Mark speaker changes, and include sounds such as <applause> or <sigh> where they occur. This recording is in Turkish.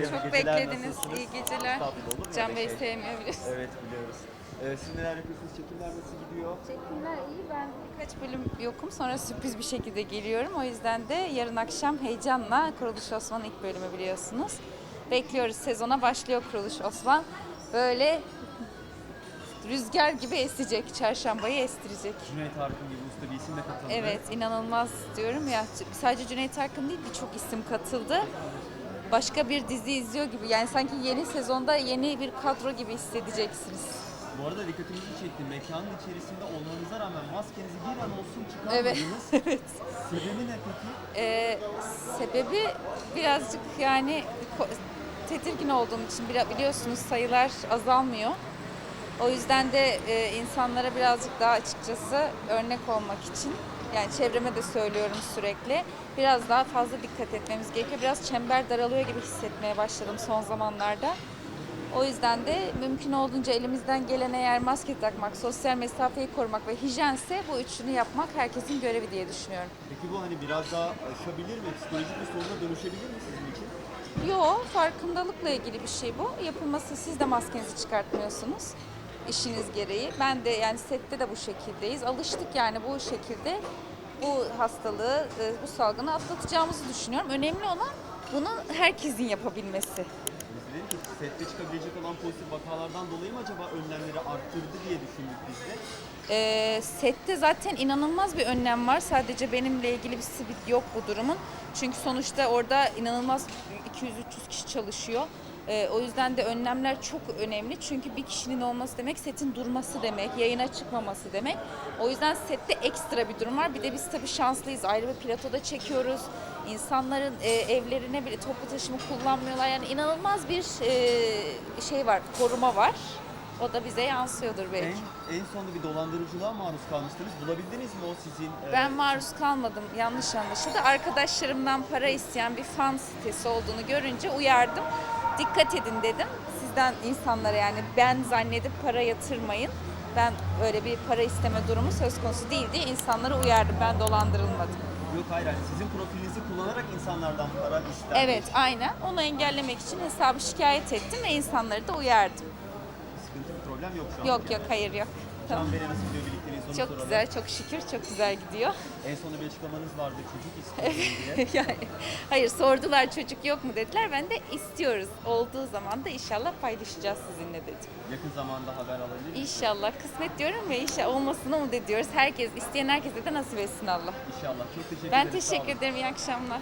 Speaker 1: Hayırlı
Speaker 2: çok
Speaker 1: geceler,
Speaker 2: beklediniz.
Speaker 1: nasılsınız?
Speaker 2: İyi geceler.
Speaker 1: Olur mu
Speaker 2: Can
Speaker 1: öyle
Speaker 2: Bey
Speaker 1: şey?
Speaker 2: sevmiyor biliyorsun.
Speaker 1: Evet biliyoruz. Ee, siz neler yapıyorsunuz? Çekimler nasıl gidiyor?
Speaker 2: Çekimler iyi. Ben birkaç bölüm yokum. Sonra sürpriz bir şekilde geliyorum. O yüzden de yarın akşam heyecanla Kuruluş Osman'ın ilk bölümü biliyorsunuz. Bekliyoruz. Sezona başlıyor Kuruluş Osman. Böyle rüzgar gibi esecek. Çarşambayı estirecek.
Speaker 1: Cüneyt Arkın gibi usta bir isim de katıldı.
Speaker 2: Evet inanılmaz diyorum ya. Sadece Cüneyt Arkın değil birçok isim katıldı. Başka bir dizi izliyor gibi. Yani sanki yeni sezonda yeni bir kadro gibi hissedeceksiniz.
Speaker 1: Bu arada dikkatimizi çekti. Mekanın içerisinde olmanıza rağmen maskenizi bir an olsun çıkarmadınız. <laughs>
Speaker 2: evet.
Speaker 1: Sebebi ne peki?
Speaker 2: Ee, sebebi birazcık yani tedirgin olduğum için biliyorsunuz sayılar azalmıyor. O yüzden de e, insanlara birazcık daha açıkçası örnek olmak için yani çevreme de söylüyorum sürekli biraz daha fazla dikkat etmemiz gerekiyor. Biraz çember daralıyor gibi hissetmeye başladım son zamanlarda. O yüzden de mümkün olduğunca elimizden gelen eğer maske takmak, sosyal mesafeyi korumak ve hijyense bu üçünü yapmak herkesin görevi diye düşünüyorum.
Speaker 1: Peki bu hani biraz daha aşabilir mi? Psikolojik bir soruna dönüşebilir mi sizin için?
Speaker 2: Yo, farkındalıkla ilgili bir şey bu. Yapılması siz de maskenizi çıkartmıyorsunuz işiniz gereği. Ben de yani sette de bu şekildeyiz. Alıştık yani bu şekilde bu hastalığı, e, bu salgını atlatacağımızı düşünüyorum. Önemli olan bunu herkesin yapabilmesi.
Speaker 1: Biz ki sette çıkabilecek olan pozitif vakalardan dolayı mı acaba önlemleri arttırdı diye düşündük biz de.
Speaker 2: Ee, sette zaten inanılmaz bir önlem var. Sadece benimle ilgili bir sivit yok bu durumun. Çünkü sonuçta orada inanılmaz 200-300 kişi çalışıyor. Ee, o yüzden de önlemler çok önemli. Çünkü bir kişinin olması demek setin durması demek, yayına çıkmaması demek. O yüzden sette ekstra bir durum var. Bir de biz tabii şanslıyız. Ayrı bir platoda çekiyoruz. İnsanların e, evlerine bile toplu taşıma kullanmıyorlar. Yani inanılmaz bir e, şey var, koruma var. O da bize yansıyordur belki.
Speaker 1: En, en sonunda bir dolandırıcılığa maruz kalmıştınız. Bulabildiniz mi o sizin? e,
Speaker 2: Ben maruz kalmadım. Yanlış anlaşıldı. Arkadaşlarımdan para isteyen bir fan sitesi olduğunu görünce uyardım. Dikkat edin dedim. Sizden insanlara yani ben zannedip para yatırmayın. Ben öyle bir para isteme durumu söz konusu değil diye insanlara uyardım. Ben dolandırılmadım.
Speaker 1: Yok hayır hani sizin profilinizi kullanarak insanlardan para ister.
Speaker 2: Evet aynen. Onu engellemek için hesabı şikayet ettim ve insanları da uyardım.
Speaker 1: Sıkıntı bir problem yok şu an.
Speaker 2: Yok yok hayır yok.
Speaker 1: Can Bey'le nasıl gidiyor birlikteliğiniz onu
Speaker 2: Çok
Speaker 1: soralım.
Speaker 2: güzel, çok şükür çok güzel gidiyor.
Speaker 1: En sonunda bir açıklamanız vardı çocuk istiyorum diye. <laughs>
Speaker 2: yani, hayır sordular çocuk yok mu dediler. Ben de istiyoruz. Olduğu zaman da inşallah paylaşacağız sizinle dedim.
Speaker 1: Yakın zamanda haber alabilir miyiz?
Speaker 2: İnşallah kısmet diyorum ve inşallah olmasını umut ediyoruz. Herkes isteyen herkese de nasip etsin Allah.
Speaker 1: İnşallah. Çok teşekkür
Speaker 2: Ben
Speaker 1: ederim. sağ
Speaker 2: teşekkür
Speaker 1: olun.
Speaker 2: ederim. İyi akşamlar.